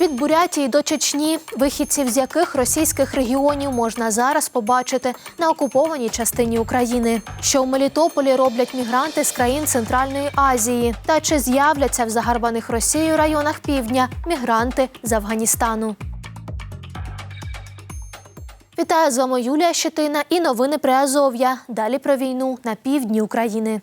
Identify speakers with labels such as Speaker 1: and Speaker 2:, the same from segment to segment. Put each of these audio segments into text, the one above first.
Speaker 1: Від Бурятії до Чечні, вихідців з яких російських регіонів можна зараз побачити на окупованій частині України. Що в Мелітополі роблять мігранти з країн Центральної Азії, та чи з'являться в загарбаних Росією районах півдня мігранти з Афганістану. Вітаю з вами Юлія Щетина і новини при Азов'я. Далі про війну на півдні України.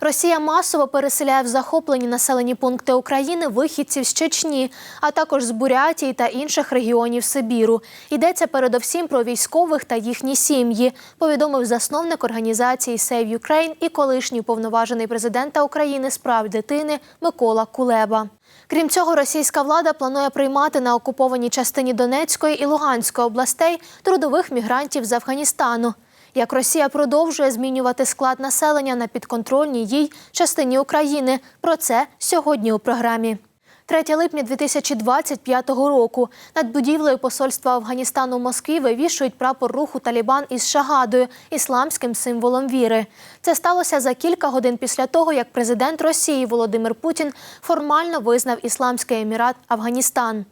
Speaker 1: Росія масово переселяє в захоплені населені пункти України вихідців з Чечні, а також з Бурятії та інших регіонів Сибіру. Йдеться передовсім про військових та їхні сім'ї, повідомив засновник організації Save Ukraine і колишній уповноважений президента України з прав дитини Микола Кулеба. Крім цього, російська влада планує приймати на окупованій частині Донецької і Луганської областей трудових мігрантів з Афганістану. Як Росія продовжує змінювати склад населення на підконтрольній їй частині України. Про це сьогодні у програмі. 3 липня 2025 року над будівлею посольства Афганістану в Москві вивішують прапор руху Талібан із шагадою, ісламським символом віри. Це сталося за кілька годин після того, як президент Росії Володимир Путін формально визнав Ісламський Емірат Афганістан.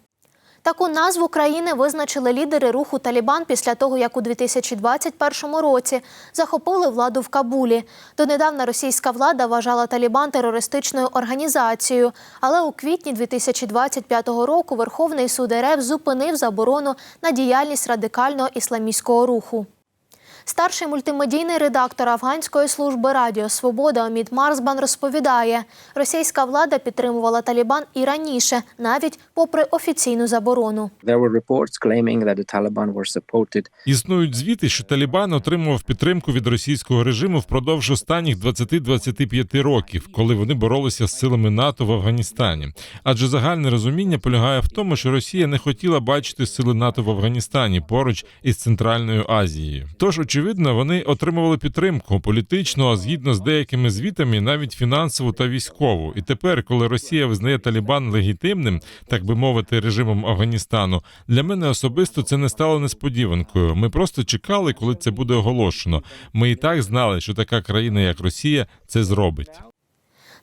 Speaker 1: Таку назву країни визначили лідери руху Талібан після того, як у 2021 році захопили владу в Кабулі. Донедавна російська влада вважала Талібан терористичною організацією, але у квітні 2025 року Верховний суд РФ зупинив заборону на діяльність радикального ісламістського руху. Старший мультимедійний редактор афганської служби Радіо Свобода Омід Марсбан розповідає, російська влада підтримувала Талібан і раніше, навіть попри офіційну заборону.
Speaker 2: Існують звіти, що Талібан отримував підтримку від російського режиму впродовж останніх 20-25 років, коли вони боролися з силами НАТО в Афганістані. Адже загальне розуміння полягає в тому, що Росія не хотіла бачити сили НАТО в Афганістані поруч із Центральною Азією. Тож, очевидно, вони отримували підтримку політичну, а згідно з деякими звітами, навіть фінансову та військову. І тепер, коли Росія визнає Талібан легітимним, так би мовити, режимом Афганістану, для мене особисто це не стало несподіванкою. Ми просто чекали, коли це буде оголошено. Ми і так знали, що така країна, як Росія, це зробить.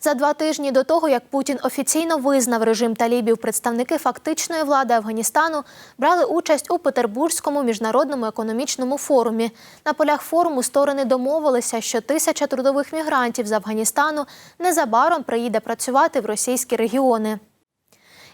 Speaker 1: За два тижні до того, як Путін офіційно визнав режим талібів, представники фактичної влади Афганістану брали участь у Петербурзькому міжнародному економічному форумі. На полях форуму сторони домовилися, що тисяча трудових мігрантів з Афганістану незабаром приїде працювати в російські регіони.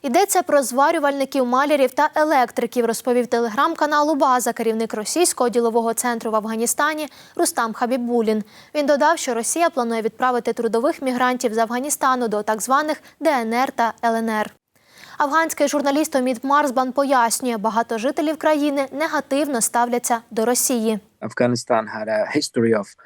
Speaker 1: Йдеться про зварювальників, малярів та електриків, розповів телеграм-каналу База, керівник російського ділового центру в Афганістані Рустам Хабібулін. Він додав, що Росія планує відправити трудових мігрантів з Афганістану до так званих ДНР та ЛНР. Афганський журналіст Омід Марсбан пояснює, багато жителів країни негативно ставляться до Росії.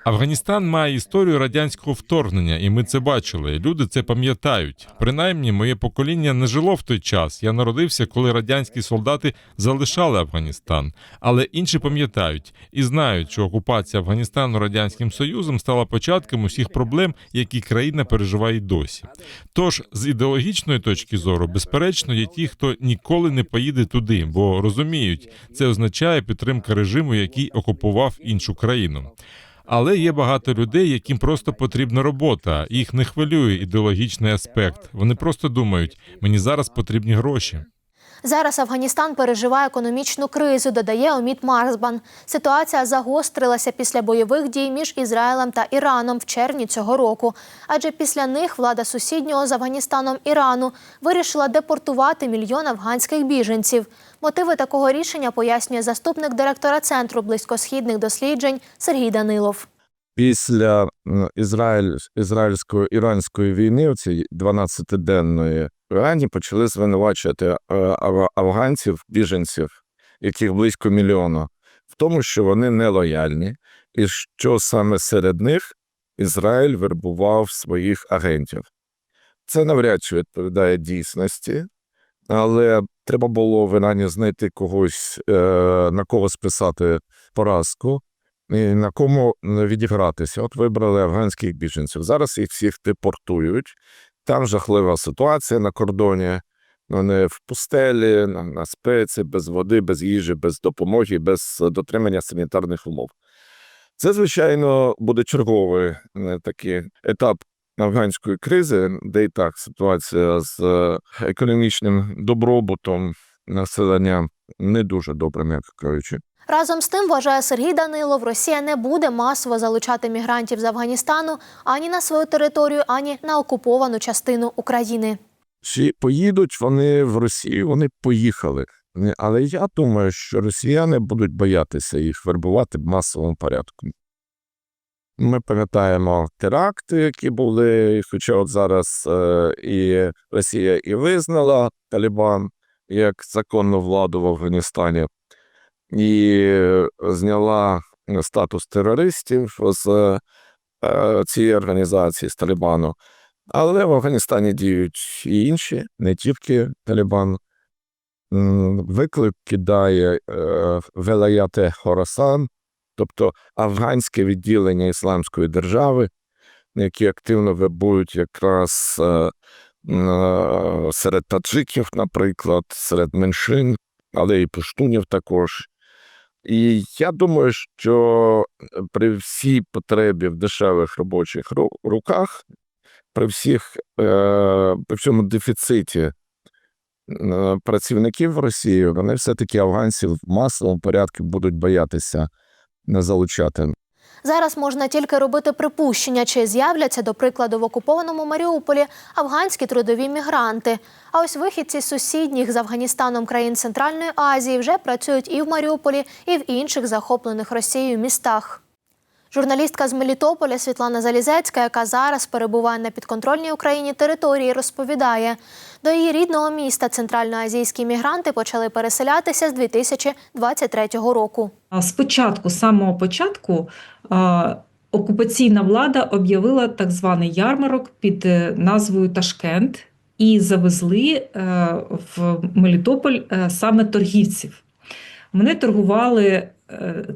Speaker 2: Афганістан має історію радянського вторгнення, і ми це бачили. Люди це пам'ятають. Принаймні, моє покоління не жило в той час. Я народився, коли радянські солдати залишали Афганістан. Але інші пам'ятають і знають, що окупація Афганістану радянським союзом стала початком усіх проблем, які країна переживає досі. Тож, з ідеологічної точки зору, безперечно, є ті, хто ніколи не поїде туди, бо розуміють, це означає підтримка режиму, який окупував іншу країну. Але є багато людей, яким просто потрібна робота. Їх не хвилює ідеологічний аспект. Вони просто думають, мені зараз потрібні гроші.
Speaker 1: Зараз Афганістан переживає економічну кризу, додає Омід Марсбан. Ситуація загострилася після бойових дій між Ізраїлем та Іраном в червні цього року. Адже після них влада сусіднього з Афганістаном Ірану вирішила депортувати мільйон афганських біженців. Мотиви такого рішення пояснює заступник директора центру близькосхідних досліджень Сергій Данилов.
Speaker 3: після Ізраїль, ізраїльсько-іранської війни, цієї 12-денної, в Ірані почали звинувачувати е, афганців, біженців, яких близько мільйона, в тому, що вони нелояльні, і що саме серед них Ізраїль вербував своїх агентів. Це навряд чи відповідає дійсності, але треба було в Ірані знайти когось, е, на кого списати поразку і на кому відігратися. От вибрали афганських біженців. Зараз їх всіх депортують. Там жахлива ситуація на кордоні. Вони в пустелі, на, спеці, без води, без їжі, без допомоги, без дотримання санітарних умов. Це, звичайно, буде черговий е, такий етап афганської кризи, де і так ситуація з е, економічним добробутом населення не дуже добре, м'яко кажучи.
Speaker 1: Разом з тим, вважає Сергій Данилов, Росія не буде масово залучати мігрантів з Афганістану ані на свою територію, ані на окуповану частину України.
Speaker 3: Чи поїдуть вони в Росію? Вони поїхали. Але я думаю, що росіяни будуть боятися їх вербувати в масовому порядку. Ми пам'ятаємо теракти, які були, хоча от зараз е, і Росія і визнала Талібан як законну владу в Афганістані, і зняла статус терористів з е, цієї організації з Талібану. Але в Афганістані діють і інші, не тільки Талібан. Виклик кидає е, Велаяте Хорасан, тобто афганське відділення Ісламської держави, які активно вербують якраз е, е, серед таджиків, наприклад, серед меншин, але і пуштунів також. І я думаю, що при всій потребі в дешевих робочих руках при всіх е, при всьому дефіциті е, працівників в Росії, вони все-таки афганців в масовому порядку будуть боятися не залучати.
Speaker 1: Зараз можна тільки робити припущення, чи з'являться, до прикладу, в окупованому Маріуполі афганські трудові мігранти. А ось вихідці з сусідніх з Афганістаном країн Центральної Азії вже працюють і в Маріуполі, і в інших захоплених Росією містах. Журналістка з Мелітополя Світлана Залізецька, яка зараз перебуває на підконтрольній Україні території, розповідає, до її рідного міста центральноазійські мігранти почали переселятися з 2023 року.
Speaker 4: Спочатку, з самого початку, окупаційна влада об'явила так званий ярмарок під е, назвою Ташкент і завезли е, в Мелітополь е, саме торгівців. Вони торгували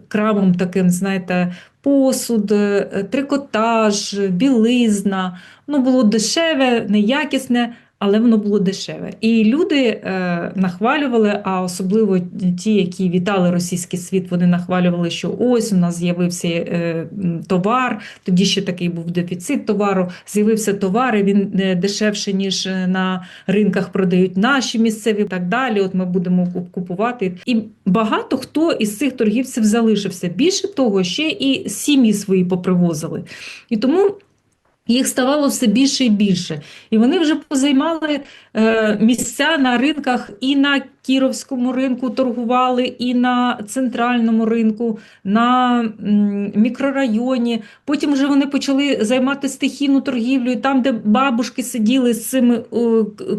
Speaker 4: крамом таким, знаєте, посуд, е, трикотаж, білизна. Ну, було дешеве, неякісне, але воно було дешеве. І люди е, нахвалювали, а особливо ті, які вітали російський світ, вони нахвалювали, що ось у нас з'явився е, товар. Тоді ще такий був дефіцит товару. З'явився товар, і він е, дешевше, ніж е, на ринках продають наші місцеві і так далі. От ми будемо куп- купувати. І багато хто із цих торгівців залишився. Більше того, ще і сім'ї свої попривозили. І тому. Їх ставало все більше і більше, і вони вже позаймали е, місця на ринках і на Кіровському ринку торгували, і на центральному ринку, на мікрорайоні. Потім вже вони почали займати стихійну торгівлю, там, де бабушки сиділи з цим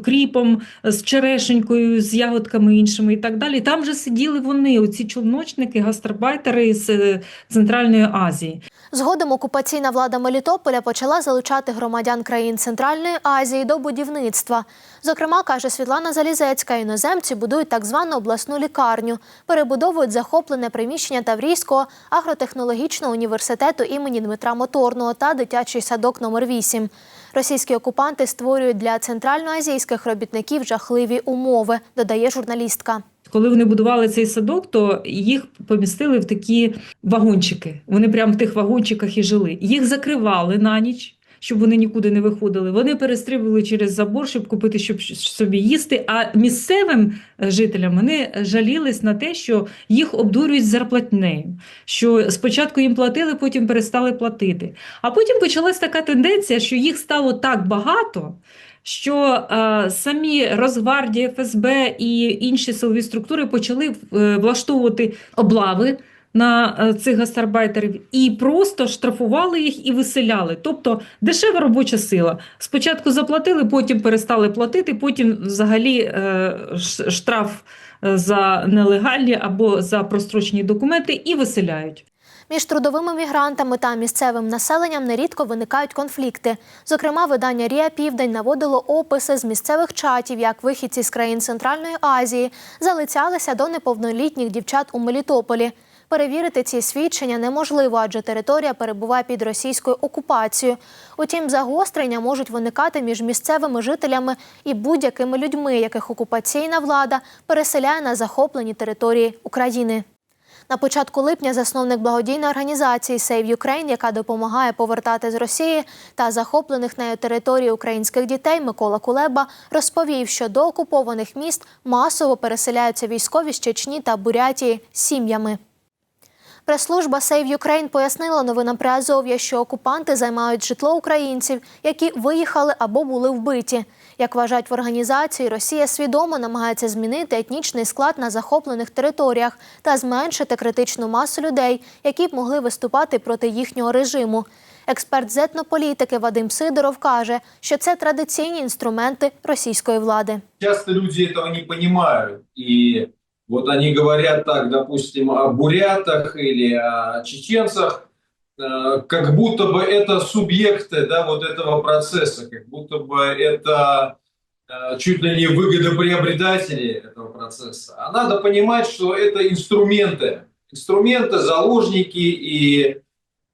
Speaker 4: кріпом, з черешенькою, з ягодками іншими і так далі. Там вже сиділи вони, оці чолночники, гастарбайтери з е, Центральної Азії.
Speaker 1: Згодом окупаційна влада Мелітополя почала залучати громадян країн Центральної Азії до будівництва. Зокрема, каже Світлана Залізецька, іноземці будують так звану обласну лікарню, перебудовують захоплене приміщення Таврійського агротехнологічного університету імені Дмитра Моторного та дитячий садок номер 8 Російські окупанти створюють для центральноазійських робітників жахливі умови, додає журналістка.
Speaker 4: Коли вони будували цей садок, то їх помістили в такі вагончики. Вони прямо в тих вагончиках і жили. Їх закривали на ніч, щоб вони нікуди не виходили. Вони перестрибували через забор, щоб купити, щоб собі їсти. А місцевим е, жителям вони жалілись на те, що їх обдурюють зарплатнею. Що спочатку їм платили, потім перестали платити. А потім почалась така тенденція, що їх стало так багато. Що е, самі Росгвардія, ФСБ і інші силові структури почали е, влаштовувати облави на е, цих гастарбайтерів і просто штрафували їх і виселяли. Тобто дешева робоча сила. Спочатку заплатили, потім перестали платити, потім взагалі е, штраф е, за нелегальні або за прострочені документи і виселяють.
Speaker 1: Між трудовими мігрантами та місцевим населенням нерідко виникають конфлікти. Зокрема, видання Рія Південь наводило описи з місцевих чатів, як вихідці з країн Центральної Азії залицялися до неповнолітніх дівчат у Мелітополі. Перевірити ці свідчення неможливо, адже територія перебуває під російською окупацією. Утім, загострення можуть виникати між місцевими жителями і будь-якими людьми, яких окупаційна влада переселяє на захоплені території України. На початку липня засновник благодійної організації Save Ukraine, яка допомагає повертати з Росії та захоплених нею території українських дітей, Микола Кулеба розповів, що до окупованих міст масово переселяються військові з Чечні та Бурятії сім'ями. Прес-служба Save Ukraine пояснила новинам Приазов'я, що окупанти займають житло українців, які виїхали або були вбиті. Як вважають в організації, Росія свідомо намагається змінити етнічний склад на захоплених територіях та зменшити критичну масу людей, які б могли виступати проти їхнього режиму. Експерт з етнополітики Вадим Сидоров каже, що це традиційні інструменти російської влади.
Speaker 5: часто люди этого не понимают. И вот они говорят так, допустим, о бурятах или о чеченцах, э, как будто бы это субъекты да, вот этого процесса, как будто бы это э, чуть ли не выгодоприобретатели этого процесса. А надо понимать, что это инструменты. Инструменты, заложники и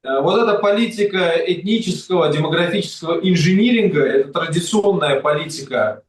Speaker 5: э, вот эта политика этнического, демографического инжиниринга, это традиционная политика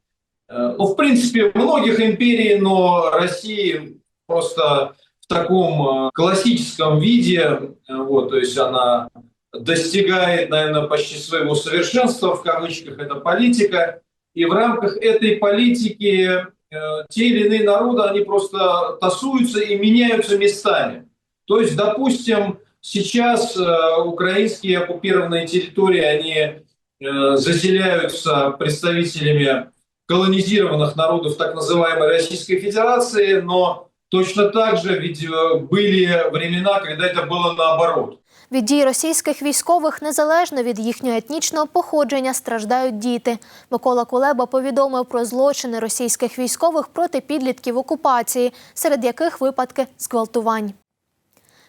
Speaker 5: Ну, в принципе, многих империй, но России просто в таком э, классическом виде, э, вот, то есть она достигает, наверное, почти своего совершенства, в кавычках, это политика, и в рамках этой политики э, те или иные народы, они просто тасуются и меняются местами. То есть, допустим, сейчас э, украинские оккупированные территории, они э, заселяются представителями колонизированных народов так называемой Российской Федерации, но точно так же ведь э, были времена, когда это было наоборот.
Speaker 1: Від дій російських військових, незалежно від їхнього етнічного походження, страждають діти. Микола Кулеба повідомив про злочини російських військових проти підлітків окупації, серед яких випадки зґвалтувань.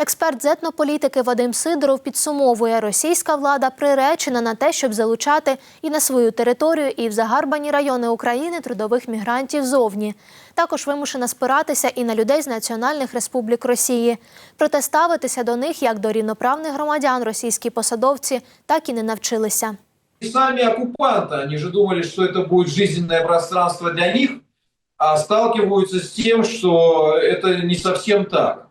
Speaker 1: Експерт з етнополітики Вадим Сидоров підсумовує, російська влада приречена на те, щоб залучати і на свою територію, і в загарбані райони України трудових мігрантів зовні. Також вимушена спиратися і на людей з національних республік Росії. Проте ставитися до них як до рівноправних громадян російські посадовці так і не навчилися.
Speaker 5: И сами оккупанты, они же думали, что это будет жизненное пространство для них, а сталкиваются с тем, что это не совсем так.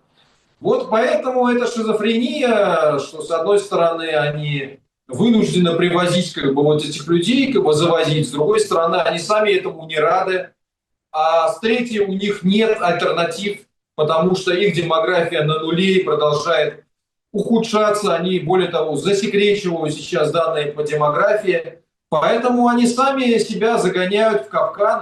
Speaker 5: Вот поэтому эта шизофрения, что с одной стороны они вынуждены привозить как бы вот этих людей, как бы завозить, с другой стороны они сами этому не рады, а с третьей у них нет альтернатив, потому что их демография на нуле и продолжает ухудшаться, они, более того, засекречивают сейчас данные по демографии, поэтому они сами себя загоняют в капкан.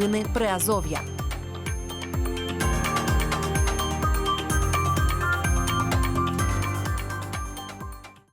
Speaker 6: Новини Приазов'я.